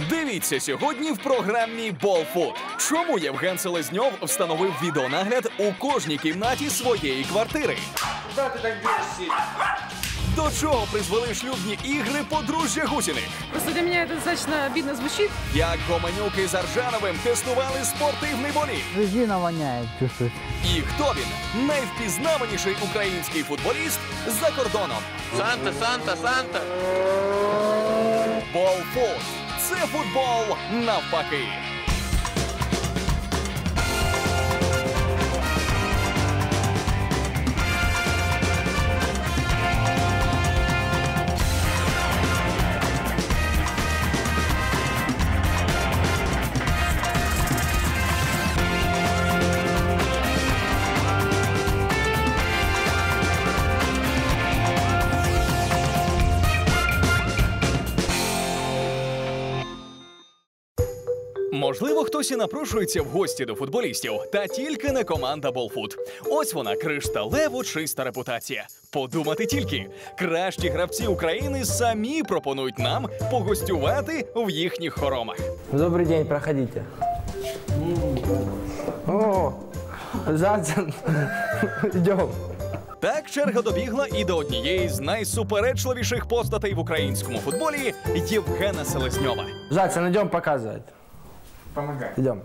Дивіться сьогодні в програмі Болфуд. Чому Євген Селезньов встановив відеонагляд у кожній кімнаті своєї квартири? Ты так бежишь? До чого призвели шлюбні ігри подружжя Гусіних? Просто для меня это достаточно обидно звучит. Як Гоменюк із Аржановим тестували спортивний болід? Резина воняет чуть-чуть. І хто він? Найвпізнаваніший український футболіст за кордоном. Санта, Санта, Санта. Болфуд. Це футбол навпаки. Можливо, хтось і напрошується в гості до футболістів, та тільки не команда Болфут. Ось вона кришталево чиста репутація. Подумати тільки, кращі гравці України самі пропонують нам погостювати в їхніх хоромах. Добрый день, проходите. О, Жадзин. Идем. Так черга добігла і до однієї з найсуперечливіших постатей в українському футболі Євгена Селезньова. Жадзин, идем показывать. Помогай. Идем.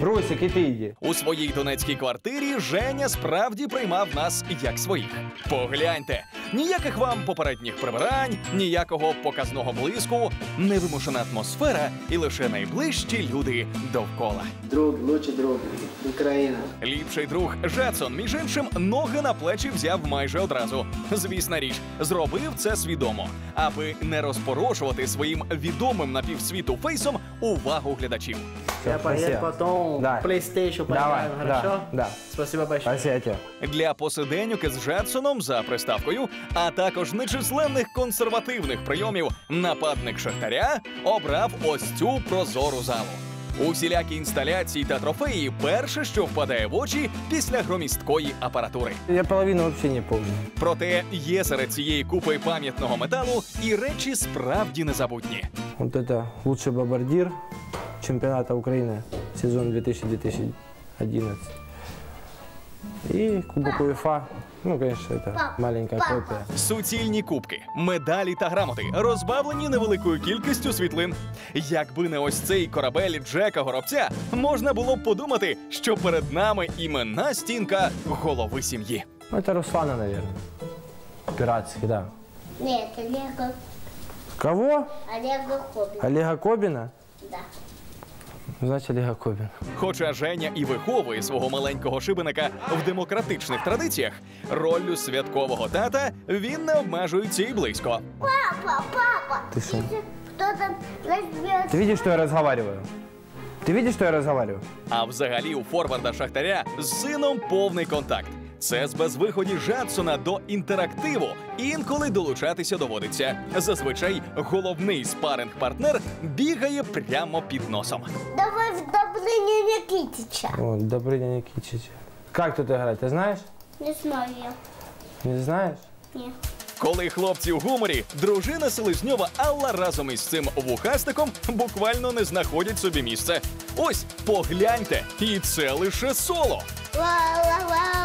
Русик, и ты иди. У своїй донецькій квартирі Женя справді приймав нас як своїх. Погляньте, ніяких вам попередніх прибирань, ніякого показного блиску, невимушена атмосфера і лише найближчі люди довкола. Друг, лучший друг, Украина. Ліпший друг Жадсон, між іншим, ноги на плечі взяв майже одразу. Звісна річ, зробив це свідомо, аби не розпорошувати своїм відомим на півсвіту фейсом увагу глядачів. Всё, Я спасибо. потом Да. PlayStation Давай, хорошо? да, да. Спасибо большое. Спасибо тебе. Для посиденьок із Жадсоном за приставкою, а також нечисленних консервативних прийомів нападник Шахтаря обрав ось цю прозору залу. Усілякі інсталяції та трофеї перше, що впадає в очі після громісткої апаратури. Я половину вообще не помню. Проте є серед цієї купи пам'ятного металу і речі справді незабутні. Вот это лучший бомбардир чемпионата Украины сезон 2000-2011. И Кубок УЕФА. Ну, конечно, это маленькая копия. Суцільні кубки, медалі та грамоти, розбавлені невеликою кількістю світлин. Якби не ось цей корабель Джека Горобця, можна було б подумати, що перед нами іменна стінка голови сім'ї. Ну, это Руслана, наверное. Пиратский, да. Нет, Олега, Кого? Олега Хобби. Олега Кобина? Да. Значит, Олега Кобин. Хоча Женя і виховує свого маленького шибеника в демократичних традиціях, роллю святкового тата він не обмежується і близько. Папа, папа! Ты что? Кто-то возьмет. Ты видишь, что я разговариваю? Ты видишь, что я разговариваю? А взагалі у форварда Шахтаря з сином повний контакт. Це з безвиході Жадсона до інтерактиву. Інколи долучатися доводиться. Зазвичай головний спаринг-партнер бігає прямо під носом. Давай в Добрыня Никитича. О, Добрыня Никитич. Как тут играть, ты знаешь? Не знаю я. Не знаешь? Ні. Коли хлопці в гуморі, дружина Селезньова Алла разом із цим вухастиком буквально не знаходять собі місце. Ось погляньте, і це лише соло. Ла-ла-ла-ла-ла.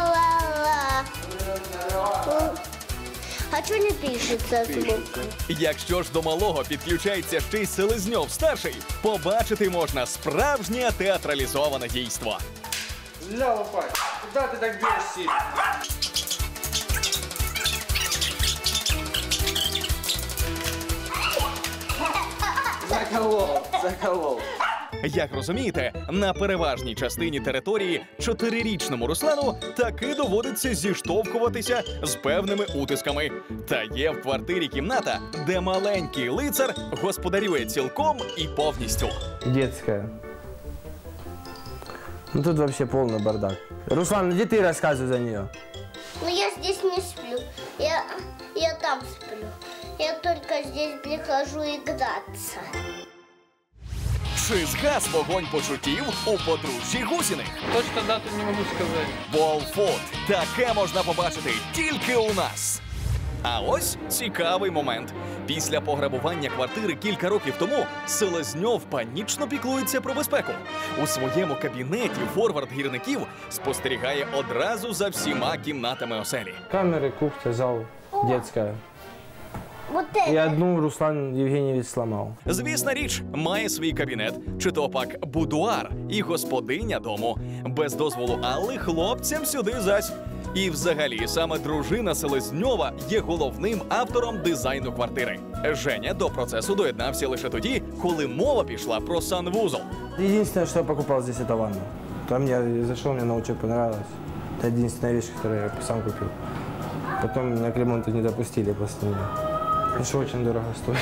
А что не пишется звук? Якщо ж до малого підключається ще й Селезньов старший, побачити можна справжнє театралізоване дійство. Ля, лопать. Куда ты так бежишь? Заколол, заколол. Як розумієте, на переважній частині території чотирирічному Руслану таки доводиться зіштовхуватися з певними утисками. Та є в квартирі кімната, де маленький лицар господарює цілком і повністю. Детская. Ну тут вообще полный бардак. Руслан, иди ты рассказывай за нее. Но я здесь не сплю. Я, я там сплю. Я только здесь прихожу играться. Чи згас вогонь почуттів у подружжі Гусіних? Точно дату не могу сказать. Болфут. Таке можна побачити тільки у нас. А ось цікавий момент. Після пограбування квартири кілька років тому Селезньов панічно піклується про безпеку. У своєму кабінеті форвард гірників спостерігає одразу за всіма кімнатами оселі. Камеры, кухня, зал, детская. Вот И это. одну Руслан Евгеньевич сломал. Звісна річ, має свій кабінет, чи то пак будуар і господиня дому. Без дозволу Алли хлопцям сюди зась. І взагалі саме дружина Селезньова є головним автором дизайну квартири. Женя до процесу доєднався лише тоді, коли мова пішла про санвузол. Единственное, что я покупал здесь, это ванну. Там я зашел, мне на учебу понравилось. Это единственная вещь, которую я сам купил. Потом меня к ремонту не допустили после нее. Что очень дорого стоит.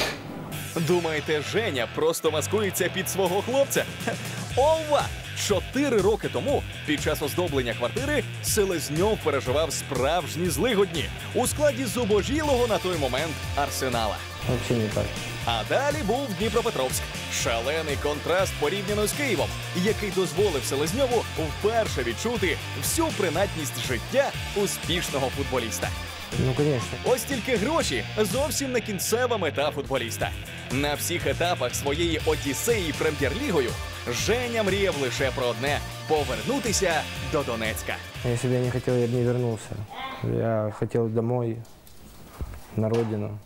Думаєте, Женя просто маскується під свого хлопця? Ова! Чотири роки тому, під час оздоблення квартири, Селезньов переживав справжні злигодні у складі зубожілого на той момент арсенала. Вообще не так. А далі був Дніпропетровськ. Шалений контраст порівняно з Києвом, який дозволив Селезньову вперше відчути всю принадність життя успішного футболіста. Ну, звісно. Ось тільки гроші зовсім не кінцева мета футболіста. На всіх етапах своєї одіссеї прем'єр-лігою Женя мріяв лише про одне повернутися до Донецька. Якщо б я не хотів, я б не повернувся. Я хотів домой, на родину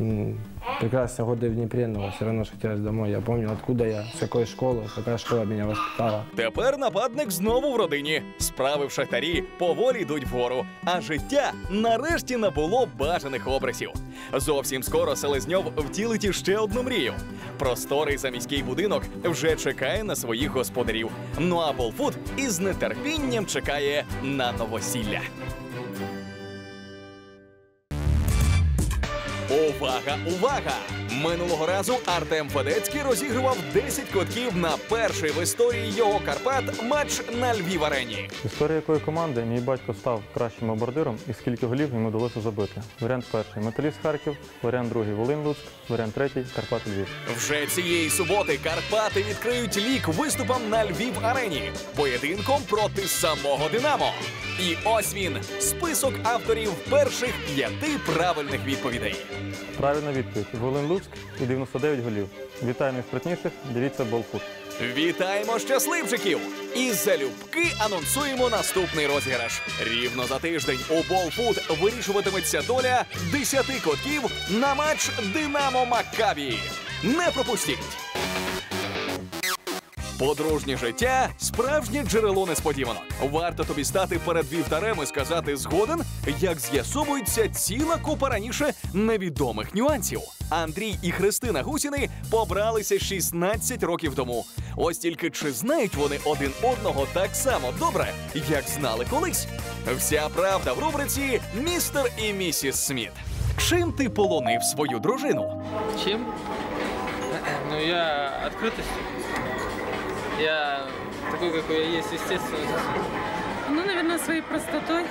М, Прекрасные годы в Днепре, но все равно ж хотелось домой. Я помню, откуда я, с какой школы, какая школа меня воспитала. Тепер нападник знову в родині. Справи в шахтарі поволі йдуть вгору, а життя нарешті набуло бажаних обрисів. Зовсім скоро Селезньов втілить іще одну мрію. Просторий заміський будинок вже чекає на своїх господарів. Ну а Болфуд із нетерпінням чекає на новосілля. Ou varra, ou varra. Минулого разу Артем Федецький розігрував 10 квитків на перший в історії його Карпат матч на Львів арені. Історія якої команди мій батько став кращим бомбардиром і скільки голів йому вдалося забити. Варіант перший Металіст Харків, варіант другий Волин Луцьк, варіант третій Карпати Львів. Вже цієї суботи Карпати відкриють лік виступом на Львів арені, поєдинком проти самого Динамо. І ось він список авторів перших п'яти правильних відповідей. Правильна відповідь Волин Луцьк і 99 голів. Вітаю найспритніших, дивіться болфут. Вітаємо щасливчиків! І залюбки анонсуємо наступний розіграш. Рівно за тиждень у Болфуд вирішуватиметься доля 10 котків на матч Динамо Маккабі. Не пропустіть! Подружнє життя справжнє джерело несподіванок. Варто тобі стати перед вівтарем і сказати згоден, як з'ясовується ціла купа раніше невідомих нюансів. Андрій і Христина Гусіни побралися 16 років тому. Ось тільки чи знають вони один одного так само добре, як знали колись? Вся правда в рубриці Містер і місіс Сміт. Чим ти полонив свою дружину? Чем? Ну, я открытостью. Я такой, какой я есть, естественно. Ну, наверное, своей простотой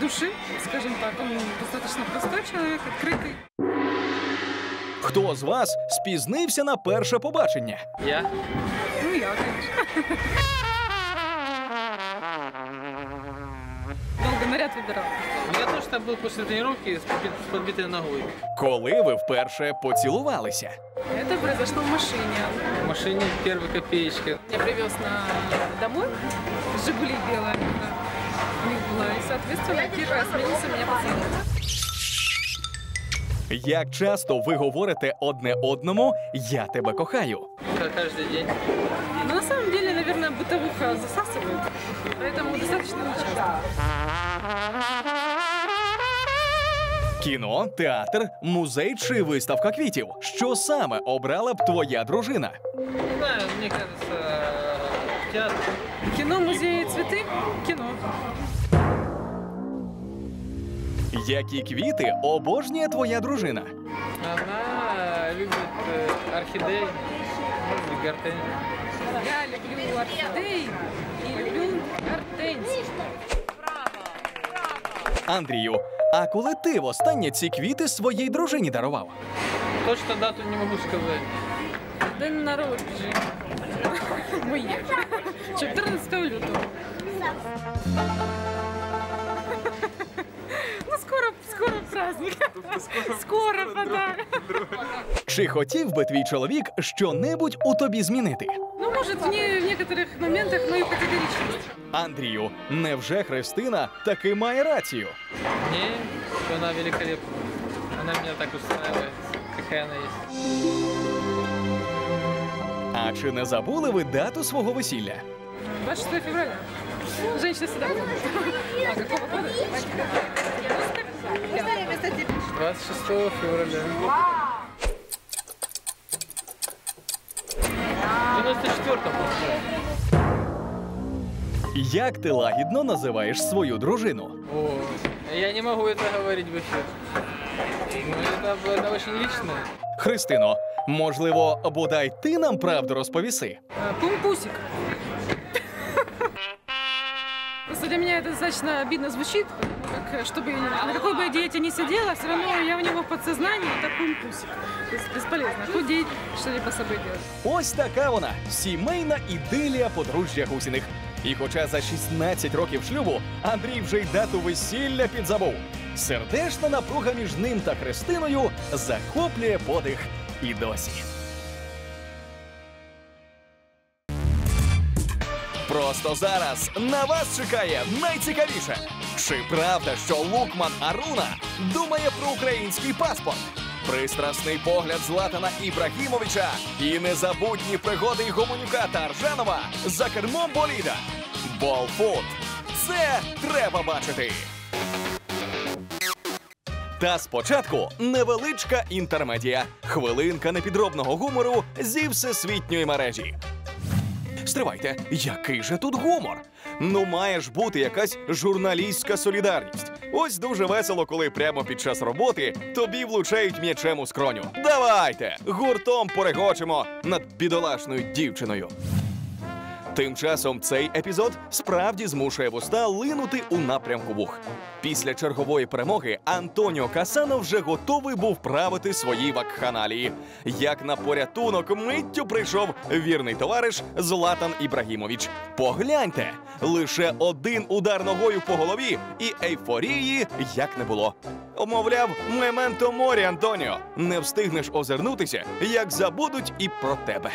души, скажем так. Он достаточно простой человек, открытый. Хто з вас спізнився на перше побачення? Я? Ну, я, конечно. Долго наряд выбирал. Ну, я тоже там был после тренировки с, подби- с подбитой ногой. Коли ви вперше поцілувалися? Это произошло в машине. В машине первой копеечки. Я привез на домой Жигули белая. да. У них была. И, соответственно, первый осмелился меня поцеловать. Як часто ви говорите одне одному Я тебе кохаю? Как каждый день. Но на самом деле, наверное, бытовуха засасывает. Поэтому достаточно нечасто. Кіно, театр, музей чи виставка квітів. Що саме обрала б твоя дружина? Не знаю, мне кажется, театр. Кино, музей, цветы. Кино. Які квіти обожнює твоя дружина? Она любит э, орхидеи, может быть, гортензии. Я люблю орхидеи и люблю гортензии. Андрію, а коли ти востаннє ці квіти своїй дружині дарував? Точно дату не можу сказати. День народження. Моє. 14 лютого. Скоро, праздник. Скоро подарок. Чи хотів би твій чоловік що-небудь у тобі змінити? Ну, может, в, не, в некоторых моментах мою категоричность. Андрію, невже Христина таки має рацію? Не, она великолепна. Она меня так устраивает, какая она есть. А чи не забули ви дату свого весілля? 26 февраля. Женщина всегда. А какого года? 26 февраля. 94 Як ти лагідно називаєш свою дружину? О, я не могу это говорить в эфир. Ну, это, это очень личное. Христино, можливо, бодай ти нам правду розповіси? А, Пумпусик. Просто для меня это достаточно обидно звучит, потому как, чтобы на какой бы я диете ни сидела, все равно я в него в подсознании это пумпусик. То есть бесполезно худеть, что-либо с собой делать. Ось така вона сімейна ідилія подружжя Гусіних. І хоча за 16 років шлюбу Андрій вже й дату весілля підзабув, сердечна напруга між ним та Христиною захоплює подих і досі. Просто зараз на вас чекає найцікавіше. Чи правда, що Лукман Аруна думає про український паспорт? Пристрасний погляд Златана Ібрагімовича і незабутні пригоди Гомонюка та Аржанова за кермом боліда. Болфут. Це треба бачити. Та спочатку невеличка інтермедія. Хвилинка непідробного гумору зі всесвітньої мережі. Стривайте, який же тут гумор? Ну, має ж бути якась журналістська солідарність. Ось дуже весело, коли прямо під час роботи тобі влучають м'ячем у скроню. Давайте гуртом порегочемо над бідолашною дівчиною. Тим часом цей епізод справді змушує вуста линути у напрямку вух. Після чергової перемоги Антоніо Касано вже готовий був правити свої вакханалії. Як на порятунок миттю прийшов вірний товариш Златан Ібрагімович. Погляньте, лише один удар ногою по голові, і ейфорії як не було. Мовляв, мементо морі, Антоніо. Не встигнеш озирнутися, як забудуть і про тебе.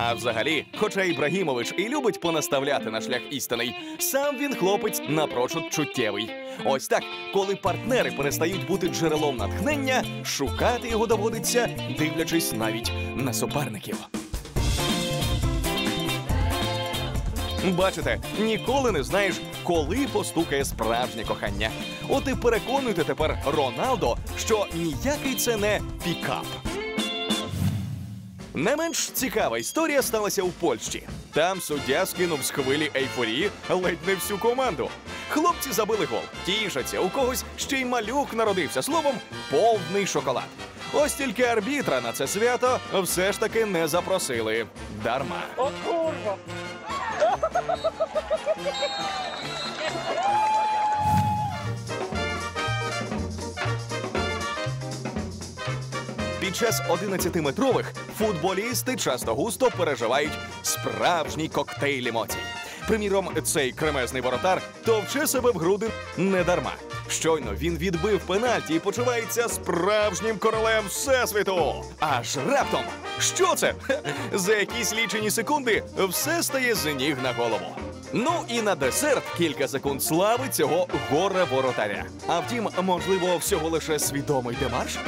А взагалі, хоча Ібрагімович і любить понаставляти на шлях істинний, сам він хлопець напрочуд чуттєвий. Ось так, коли партнери перестають бути джерелом натхнення, шукати його доводиться, дивлячись навіть на суперників. Бачите, ніколи не знаєш, коли постукає справжнє кохання. От і переконуйте тепер Роналдо, що ніякий це не пікап. Не менш цікава історія сталася у Польщі. Там суддя скинув з хвилі ейфорії ледь не всю команду. Хлопці забили гол, тішаться, у когось ще й малюк народився. Словом, повний шоколад. Ось тільки арбітра на це свято все ж таки не запросили. Дарма. Під час 11-метрових футболісти часто густо переживають справжній коктейль емоцій. Приміром, цей кремезний воротар товче себе в груди не дарма. Щойно він відбив пенальті і почувається справжнім королем всесвіту. Аж раптом, що це? За якісь лічені секунди все стає з ніг на голову. Ну і на десерт кілька секунд слави цього горе воротаря. А втім, можливо, всього лише свідомий демарш?